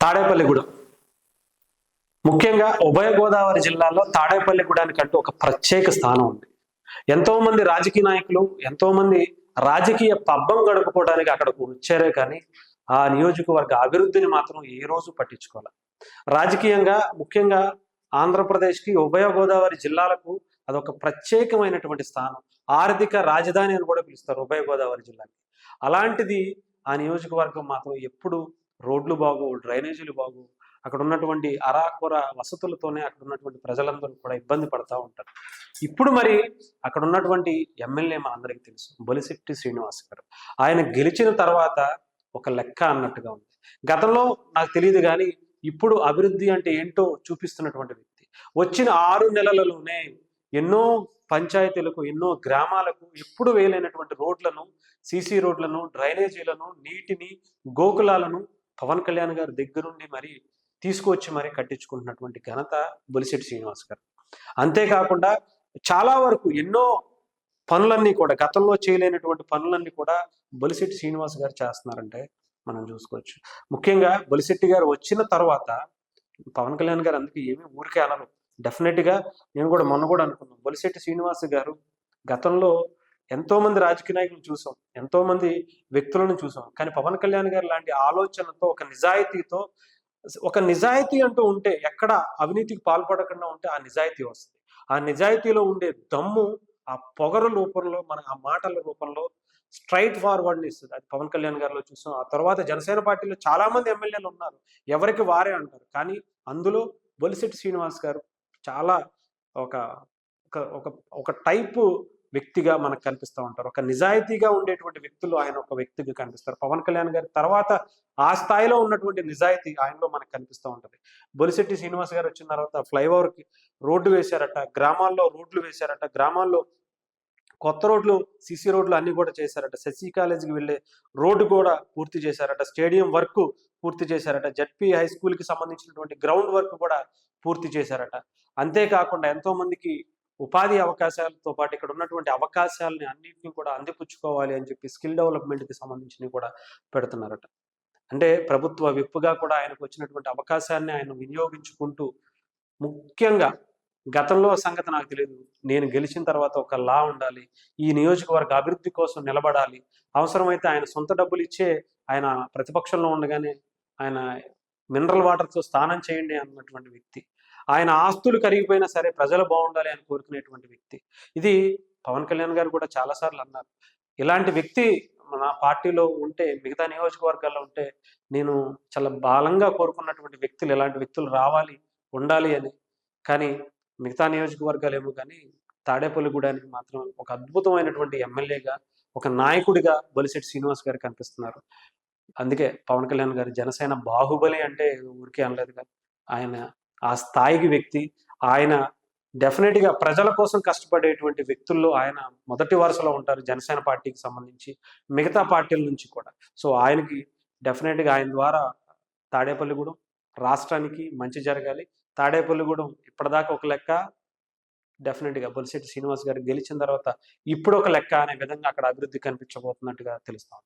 తాడేపల్లిగూడెం ముఖ్యంగా ఉభయ గోదావరి జిల్లాలో తాడేపల్లిగూడానికి అంటూ ఒక ప్రత్యేక స్థానం ఉంది. ఎంతో మంది రాజకీయ నాయకులు ఎంతో మంది రాజకీయ పబ్బం గడుపుకోవడానికి అక్కడకు వచ్చారే కానీ ఆ నియోజకవర్గ అభివృద్ధిని మాత్రం ఏ రోజు పట్టించుకోవాలి రాజకీయంగా ముఖ్యంగా ఆంధ్రప్రదేశ్కి ఉభయ గోదావరి జిల్లాలకు అదొక ప్రత్యేకమైనటువంటి స్థానం. ఆర్థిక రాజధాని అని కూడా పిలుస్తారు ఉభయ గోదావరి జిల్లాకి. అలాంటిది ఆ నియోజకవర్గం మాత్రం ఎప్పుడు రోడ్లు బాగు డ్రైనేజీలు బాగు అక్కడ ఉన్నటువంటి అరాకొర వసతులతోనే అక్కడ ఉన్నటువంటి ప్రజలందరూ కూడా ఇబ్బంది పడతా ఉంటారు. ఇప్పుడు మరి అక్కడ ఉన్నటువంటి ఎమ్మెల్యే మా అందరికి తెలుసు బొలిశెట్టి శ్రీనివాస్ గారు. ఆయన గెలిచిన తర్వాత ఒక లెక్క అన్నట్టుగా ఉంది. గతంలో నాకు తెలియదు కానీ ఇప్పుడు అభివృద్ధి అంటే ఏంటో చూపిస్తున్నటువంటి వ్యక్తి. వచ్చిన ఆరు నెలలలోనే ఎన్నో పంచాయతీలకు ఎన్నో గ్రామాలకు ఎప్పుడు వేయలేనటువంటి రోడ్లను సీసీ రోడ్లను డ్రైనేజీలను నీటిని గోకులాలను పవన్ కళ్యాణ్ గారి దగ్గరుండి మరి తీసుకువచ్చి మరి కట్టించుకుంటున్నటువంటి ఘనత బొలిశెట్టి శ్రీనివాస్ గారు. అంతేకాకుండా చాలా వరకు ఎన్నో పనులన్నీ కూడా గతంలో చేయలేనటువంటి పనులన్నీ కూడా బొలిశెట్టి శ్రీనివాస్ గారు చేస్తున్నారంటే మనం చూసుకోవచ్చు. ముఖ్యంగా బొలిశెట్టి గారు వచ్చిన తర్వాత పవన్ కళ్యాణ్ గారు అందుకే ఏమీ ఊరికే అనరు. డెఫినెట్గా నేను కూడా మొన్న కూడా అనుకున్నాను. బొలిశెట్టి శ్రీనివాస్ గారు గతంలో ఎంతో మంది రాజకీయ నాయకులు చూసాం ఎంతో మంది వ్యక్తులను చూసాం. కానీ పవన్ కళ్యాణ్ గారు లాంటి ఆలోచనతో ఒక నిజాయితీతో ఒక నిజాయితీ అంటూ ఉంటే ఎక్కడ అవినీతికి పాల్పడకుండా ఉంటే ఆ నిజాయితీ వస్తుంది. ఆ నిజాయితీలో ఉండే దమ్ము ఆ పొగరు రూపంలో మన ఆ మాటల రూపంలో స్ట్రైట్ ఫార్వర్డ్ని ఇస్తుంది. అది పవన్ కళ్యాణ్ గారిలో చూసాం. ఆ తర్వాత జనసేన పార్టీలో చాలా మంది ఎమ్మెల్యేలు ఉన్నారు. ఎవరికి వారే అంటారు. కానీ అందులో బొలిశెట్టి శ్రీనివాస్ గారు చాలా ఒక ఒక ఒక ఒక టైపు వ్యక్తిగా మనకు కనిపిస్తూ ఉంటారు. ఒక నిజాయితీగా ఉండేటువంటి వ్యక్తులు ఆయన ఒక వ్యక్తిగా కనిపిస్తారు. పవన్ కళ్యాణ్ గారి తర్వాత ఆ స్థాయిలో ఉన్నటువంటి నిజాయితీ ఆయనలో మనకు కనిపిస్తూ ఉంటుంది. బొలిశెట్టి శ్రీనివాస్ గారు వచ్చిన తర్వాత ఫ్లైఓవర్కి రోడ్డు వేశారట గ్రామాల్లో రోడ్లు వేశారట గ్రామాల్లో కొత్త రోడ్లు సిసి రోడ్లు అన్ని కూడా చేశారట. శశి కాలేజీకి వెళ్ళే రోడ్డు కూడా పూర్తి చేశారట. స్టేడియం వర్క్ పూర్తి చేశారట. జడ్పీ హై స్కూల్కి సంబంధించినటువంటి గ్రౌండ్ వర్క్ కూడా పూర్తి చేశారట. అంతేకాకుండా ఎంతో మందికి ఉపాధి అవకాశాలతో పాటు ఇక్కడ ఉన్నటువంటి అవకాశాలని అన్నింటినీ కూడా అందిపుచ్చుకోవాలి అని చెప్పి స్కిల్ డెవలప్మెంట్కి సంబంధించినవి కూడా పెడుతున్నారట. అంటే ప్రభుత్వ విప్పుగా కూడా ఆయనకు వచ్చినటువంటి అవకాశాన్ని ఆయన వినియోగించుకుంటూ ముఖ్యంగా గతంలో సంగతి నాకు తెలియదు నేను గెలిచిన తర్వాత ఒక లా ఉండాలి ఈ నియోజకవర్గ అభివృద్ధి కోసం నిలబడాలి అవసరమైతే ఆయన సొంత డబ్బులు ఇచ్చే ఆయన ప్రతిపక్షంలో ఉండగానే ఆయన మినరల్ వాటర్తో స్నానం చేయండి అన్నటువంటి వ్యక్తి. ఆయన ఆస్తులు కరిగిపోయినా సరే ప్రజలు బాగుండాలి అని కోరుకునేటువంటి వ్యక్తి. ఇది పవన్ కళ్యాణ్ గారు కూడా చాలాసార్లు అన్నారు. ఇలాంటి వ్యక్తి మన పార్టీలో ఉంటే మిగతా నియోజకవర్గాల్లో ఉంటే నేను చాలా బలంగా కోరుకున్నటువంటి వ్యక్తులు ఇలాంటి వ్యక్తులు రావాలి ఉండాలి అని. కానీ మిగతా నియోజకవర్గాలు ఏమో కానీ తాడేపల్లిగూడానికి మాత్రం ఒక అద్భుతమైనటువంటి ఎమ్మెల్యేగా ఒక నాయకుడిగా బొలిశెట్టి శ్రీనివాస్ గారు కనిపిస్తున్నారు. అందుకే పవన్ కళ్యాణ్ గారు జనసేన బాహుబలి అంటే ఊరికే అనలేదు కానీ ఆయన ఆ స్థాయికి వ్యక్తి. ఆయన డెఫినెట్గా ప్రజల కోసం కష్టపడేటువంటి వ్యక్తుల్లో ఆయన మొదటి వరుసలో ఉంటారు జనసేన పార్టీకి సంబంధించి మిగతా పార్టీల నుంచి కూడా. సో ఆయనకి డెఫినెట్గా ఆయన ద్వారా తాడేపల్లిగూడెం రాష్ట్రానికి మంచి జరగాలి. తాడేపల్లిగూడెం ఇప్పటిదాకా ఒక లెక్క డెఫినెట్గా బొలిశెట్టి శ్రీనివాస్ గారు గెలిచిన తర్వాత ఇప్పుడు ఒక లెక్క అనే విధంగా అక్కడ అభివృద్ధి కనిపించబోతున్నట్టుగా తెలుస్తాం